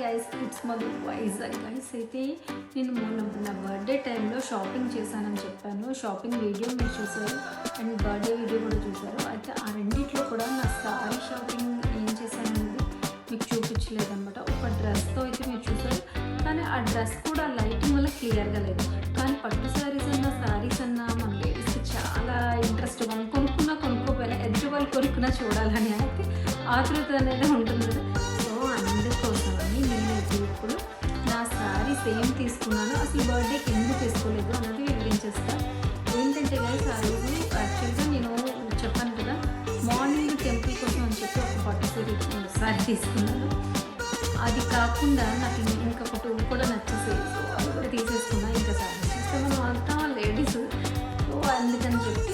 Guys it's Madhu Vizag guys అయితే నేను మొన్న నా బర్త్డే టైంలో షాపింగ్ చేశానని చెప్పాను. షాపింగ్ వీడియో మీరు చూసారు అండ్ బర్త్డే వీడియో కూడా చూసారు అయితే ఆ రెండిట్లో కూడా నా సారీ షాపింగ్ ఏం చేశాననేది మీకు చూపించలేదన్నమాట. ఒక డ్రెస్తో అయితే మీరు చూసారు కానీ ఆ డ్రెస్ కూడా లైటింగ్ వల్ల క్లియర్గా లేదు. కానీ పట్టు శారీస్ అన్న శారీస్ అన్న మన లేడీస్కి చాలా ఇంట్రెస్ట్ మనం కొనుక్కున్నా కొనుక్కోపోయినా ఎదుటి వాళ్ళు కొనుక్కున్నా చూడాలని అయితే ఆతృత అనేది ఉంటుంది కదా. సో అందుకోసమని ఇప్పుడు నా శారీస్ సేమ్ తీసుకున్నాను. అసలు బర్త్డేకి ఎందుకు తీసుకోలేదు అన్నది వివరించేస్తాను ఏంటంటే గైస్ ఆ రోజు యాక్చువల్గా నేను చెప్పాను కదా మార్నింగ్ టెంపుల్ కోసం అని చెప్పి ఒక పట్టు శారీ శారీ తీసుకున్నాను. అది కాకుండా నాకు ఇంకొక ఇంకొకటి కూడా నచ్చేసేది సో అది కూడా తీసేసుకున్నా ఇంకా శారీ చూస్తే మనం అంతా లేడీస్ సో అందుకని చెప్పి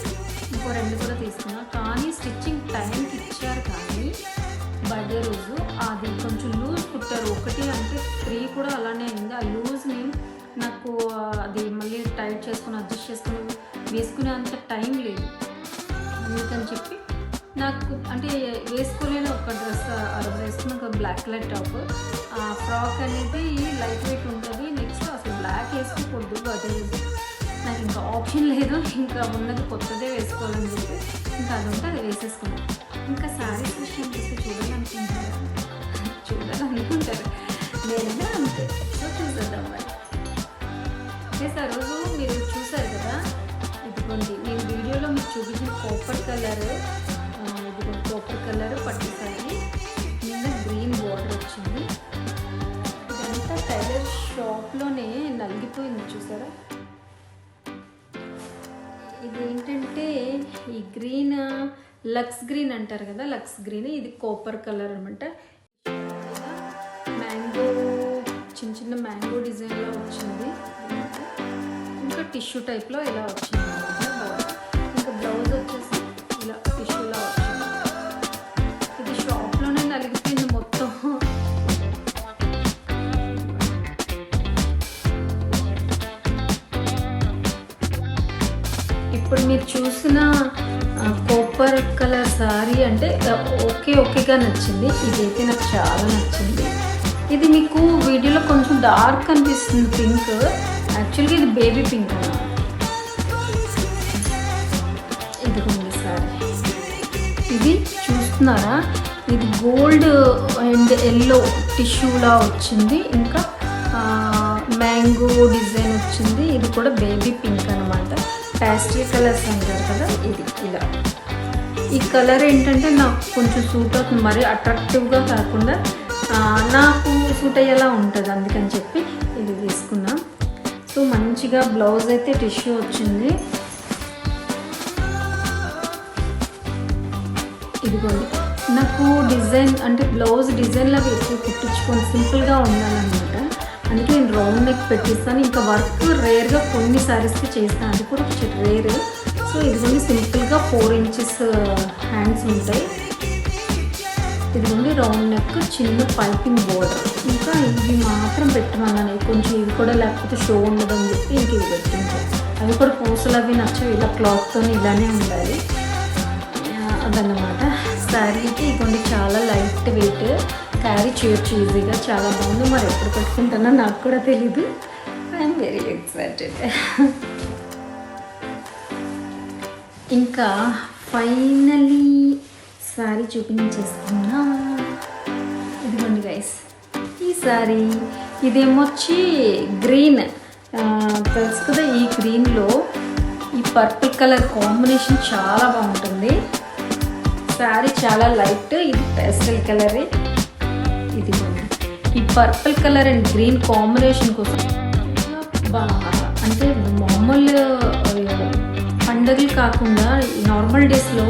ఇంకో రెండు కూడా తీసుకున్నా. కానీ స్టిచ్చింగ్ టైంకి ఇచ్చారు కానీ బర్త్డే రోజు కూడా అలానే అయింది ఆ లూజ్ని నాకు అది మళ్ళీ టైట్ చేసుకుని అడ్జస్ట్ చేసుకుని వేసుకునే అంత టైం లేదు. అందుకని చెప్పి నాకు అంటే వేసుకోలేని ఒక డ్రెస్ అరవై వేసుకున్న ఒక బ్లాక్ కలర్ టాప్ ఆ ఫ్రాక్ అనేది లైట్ వెయిట్ ఉంటుంది. నెక్స్ట్ అసలు బ్లాక్ వేసుకోకూడదు అదే నాకు ఇంకా ఆప్షన్ లేదు. ఇంకా ఉన్నది కొత్తదే వేసుకోవాలని చెప్పి ఇంకా అది ఉంటే అది వేసేసుకున్నాను ఇంకా శారీస్ విషయం చూస్తే చూడాలనుకుంటారు చూడాలనుకుంటారు? నేనైనా అంతే సో చూసేద్దాం మరి ఆ రోజు మీరు చూసారు కదా ఇదిగోండి నేను వీడియోలో మీకు చూపించిన కోపర్ కలర్ ఇదిగోండి కాపర్ కలర్ పట్టు నిన్న గ్రీన్ బార్డర్ వచ్చింది ఇదంతా టైలర్ షాప్లోనే నలిగిపోయింది చూసారా ఇది ఏంటంటే ఈ గ్రీన్ లక్స్ గ్రీన్ అంటారు కదా లక్స్ గ్రీన్ ఇది కోపర్ కలర్ అనమాట చిన్న చిన్న మ్యాంగో డిజైన్లో వచ్చింది. ఇంకా టిష్యూ టైప్లో ఇలా వచ్చింది. ఇంకా బ్లౌజ్ వచ్చేసి ఇలా టిష్యూలా వచ్చింది. ఇది షాప్లోనే నలిగిపోయింది మొత్తం. ఇప్పుడు మీరు చూసిన కోపర్ కలర్ సారీ అంటే ఓకే ఓకేగా నచ్చింది. ఇదైతే నాకు చాలా నచ్చింది. ఇది మీకు వీడియోలో కొంచెం డార్క్ అనిపిస్తుంది పింక్ యాక్చువల్గా ఇది బేబీ పింక్ అన్నమాట ఇదిగోండి సారీ. ఇది చూస్తున్నారా? ఇది గోల్డ్ అండ్ ఎల్లో టిష్యూలా వచ్చింది. ఇంకా మ్యాంగో డిజైన్ వచ్చింది. ఇది కూడా బేబీ పింక్ అనమాట ప్యాస్ట్రీ కలర్స్ అంటారు కదా ఇది ఇలా. ఈ కలర్ ఏంటంటే నాకు కొంచెం సూట్ అవుతుంది. మరి అట్రాక్టివ్గా కాకుండా నాకు సూట్ అయ్యేలా ఉంటుంది అందుకని చెప్పి ఇది తీసుకున్నా. సో మంచిగా బ్లౌజ్ అయితే టిష్యూ వచ్చింది. ఇదిగోండి. నాకు డిజైన్ అంటే బ్లౌజ్ డిజైన్ లాగా ఎక్కువ కుట్టించుకొని సింపుల్గా ఉండాలన్నమాట. అందుకే నేను రౌండ్ నెక్ పెట్టిస్తాను. ఇంకా వర్క్ రేర్గా కొన్ని సారీస్కి చేస్తాను. అది కూడా రేర్. సో ఇదిగోండి సింపుల్గా ఫోర్ ఇంచెస్ హ్యాండ్స్ ఉంటాయి. ఇదిగోండి రౌండ్ నెక్ చిన్న పైపింగ్ బోర్డర్ ఇంకా ఇవి మాత్రం పెట్టమన్నాను కొంచెం ఇవి కూడా లేకపోతే షో ఉండదని చెప్పి ఇంక ఇవి పెట్టింది. అవి కూడా పూసలు అవి నచ్చవు. ఇలా క్లాత్తో ఇలానే ఉండాలి. అదనమాట అదన్నమాట. శారీకి ఇదిగోండి చాలా లైట్ వెయిట్. క్యారీ చేయొచ్చు ఈజీగా. చాలా బాగుంది. మరి ఎప్పుడు పెట్టుకుంటానో నాకు కూడా తెలీదు. ఐఎమ్ వెరీ ఎక్సైటెడ్ ఇంకా ఫైనలీ శారీ చూపించేసుకున్నా ఇదిగోండి గైస్ ఈ శారీ ఇదేమొచ్చి గ్రీన్. తెలుసు కదా ఈ గ్రీన్లో ఈ పర్పుల్ కలర్ కాంబినేషన్ చాలా బాగుంటుంది. శారీ చాలా లైట్ ఇది పేస్టల్ కలరే ఇది ఈ purple colour and green combination కోసం బాగా అంటే మామూలు పండుగలు కాకుండా నార్మల్ డేస్లో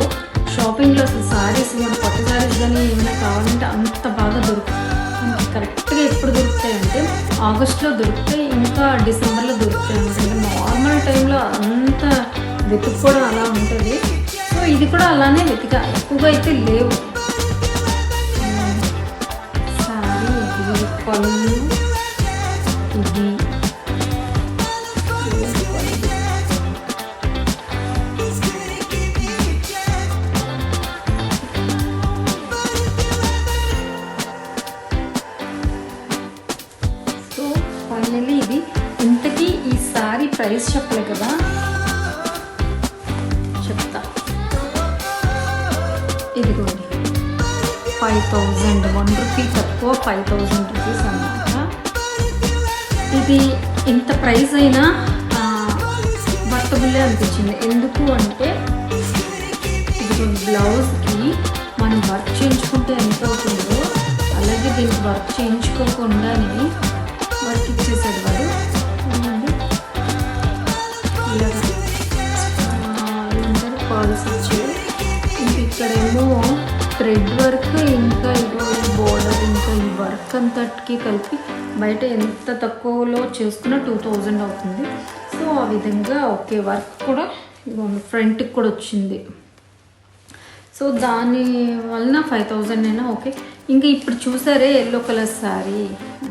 షాపింగ్లో అసలు సారీస్ మన పట్టు సారీస్ కానీ ఏమైనా కావాలంటే అంత బాగా దొరుకుతాయి. మనకి కరెక్ట్గా ఎప్పుడు దొరుకుతాయి అంటే ఆగస్ట్లో దొరుకుతాయి ఇంకా డిసెంబర్లో దొరుకుతాయి అనమాట నార్మల్ టైంలో అంత వెతుక్కోవడం అలా ఉంటుంది. సో ఇది కూడా అలానే వెతిక ఎక్కువగా అయితే లేవు. సారీ పళ్ళు ప్రైస్ చెప్పలే కదా? చెప్తా. ఇదిగోండి ఫైవ్ థౌజండ్ వన్ రూపీ తక్కువ ఫైవ్ థౌజండ్ రూపీస్ అన్నమాట. ఇది ఇంత ప్రైస్ అయినా వర్తబుల్లే అనిపించింది. ఎందుకు అంటే ఇదిగోండి బ్లౌజ్కి మనం వర్క్ చేయించుకుంటే ఎంత అవుతుందో అలాగే దీనికి వర్క్ చేయించుకోకుండానే వర్క్ ఇచ్చేసాడు ఇక్కడేమో థ్రెడ్ వర్క్ ఇంకా ఇగో బోర్డర్ ఇంకా ఈ వర్క్ అంతటికి కలిపి బయట ఎంత తక్కువలో చేసుకున్న టూ థౌజండ్ అవుతుంది. సో ఆ విధంగా ఓకే వర్క్ కూడా ఫ్రంట్కి కూడా వచ్చింది. సో దాని వలన ఫైవ్ థౌజండ్ అయినా ఓకే. ఇంకా ఇప్పుడు చూసారే ఎల్లో కలర్ శారీ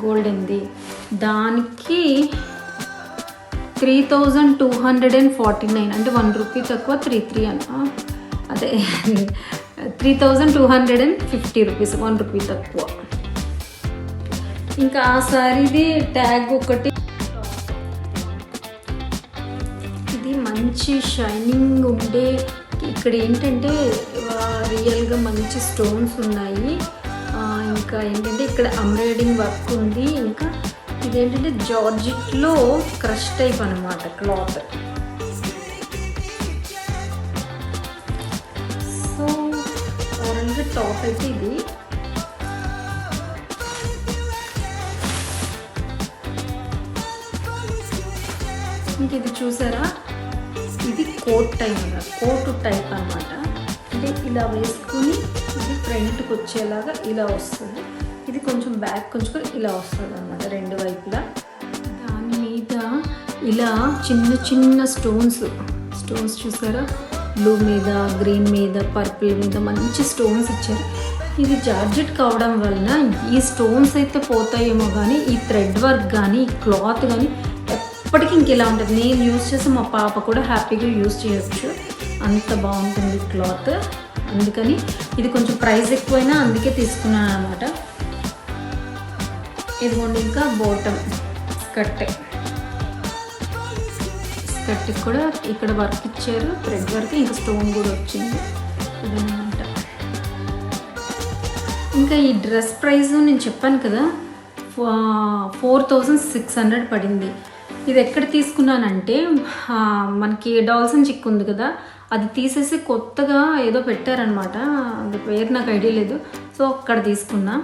గోల్డెన్ది దానికి three thousand two hundred and forty nine అంటే వన్ రూపీ తక్కువ త్రీ త్రీ అన్న అంటే three thousand two hundred and fifty rupees one rupee తక్కువ. ఇంకా ఆ శారీది ట్యాగ్ ఒకటి. ఇది మంచి షైనింగ్ ఉండే ఇక్కడ ఏంటంటే రియల్గా మంచి స్టోన్స్ ఉన్నాయి. ఇంకా ఏంటంటే ఇక్కడ ఎంబ్రాయిడింగ్ వర్క్ ఉంది. ఇంకా ఇదేంటంటే జార్జిట్లో క్రష్ టైప్ అనమాట క్లాత్ టాప్ అయితే ఇది ఇంక ఇది చూసారా? ఇది కోట్ టైప్ అన్నమాట కోట్ టైప్ అన్నమాట. అంటే ఇలా వేసుకుని ఇది ఫ్రంట్కి వచ్చేలాగా ఇలా వస్తుంది. ఇది కొంచెం బ్యాక్ కొంచెం ఇలా వస్తుంది అనమాట రెండు వైపులా. దాని మీద ఇలా చిన్న చిన్న స్టోన్స్ స్టోన్స్ చూసారా? బ్లూ మీద గ్రీన్ మీద పర్పుల్ మీద మంచి స్టోన్స్ ఇచ్చారు. ఇది జార్జెట్ కావడం వలన ఈ స్టోన్స్ అయితే పోతాయేమో కానీ ఈ థ్రెడ్ వర్క్ కానీ ఈ క్లాత్ కానీ ఎప్పటికీ ఇంక ఇలా ఉంటుంది. నేను యూజ్ చేసి మా పాప కూడా హ్యాపీగా యూజ్ చేయొచ్చు. అంత బాగుంటుంది క్లాత్ అందుకని ఇది కొంచెం ప్రైస్ ఎక్కువైనా అందుకే తీసుకున్నాను అనమాట ఇదిగోండి ఇంకా బోటం కట్టే స్కర్ట్కి కూడా ఇక్కడ వర్క్ ఇచ్చారు. థ్రెడ్ వర్క్ ఇంకా స్టోన్ కూడా వచ్చింది. ఇదన్నమాట. ఇంకా ఈ డ్రెస్ ప్రైస్ నేను చెప్పాను కదా ఫోర్ థౌజండ్ సిక్స్ హండ్రెడ్ పడింది. ఇది ఎక్కడ తీసుకున్నానంటే ఆ, మనకి డాల్సన్ చిక్ ఉంది కదా అది తీసేసి కొత్తగా ఏదో పెట్టారనమాట అది పేరు నాకు ఐడియా లేదు. సో అక్కడ తీసుకున్నా.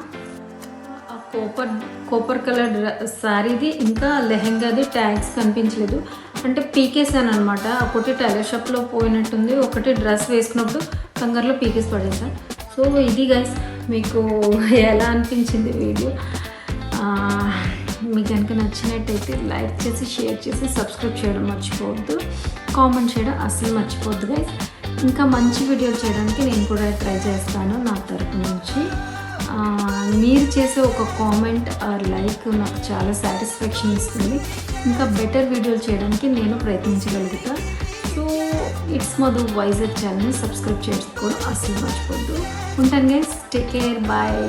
కోపర్ కోపర్ కలర్ శారీది ఇంకా లెహెంగాది ట్యాగ్స్ కనిపించలేదు. అంటే పీకేసాను అనమాట ఒకటి టైలర్ షాప్లో పోయినట్టుంది. ఒకటి డ్రెస్ వేసుకున్నప్పుడు కంగారులో పీకేసి పడేసాను సో ఇది గైస్ మీకు ఎలా అనిపించింది వీడియో? మీకు కనుక నచ్చినట్టయితే లైక్ చేసి షేర్ చేసి సబ్స్క్రైబ్ చేయడం మర్చిపోవద్దు. కామెంట్ చేయడం అస్సలు మర్చిపోవద్దు గైస్ ఇంకా మంచి వీడియోలు చేయడానికి నేను కూడా ట్రై చేస్తాను నా తరపు నుంచి. మీరు చేసే ఒక కామెంట్ ఆర్ లైక్ నాకు చాలా సాటిస్ఫాక్షన్ ఇస్తుంది. ఇంకా బెటర్ వీడియోలు చేయడానికి నేను ప్రయత్నించగలుగుతా. So it's Madhu Vizag channel. Subscribe చేసుకోవడం అసలు మర్చిపోద్దు ఉంటాను గైస్ టేక్ కేర్ బాయ్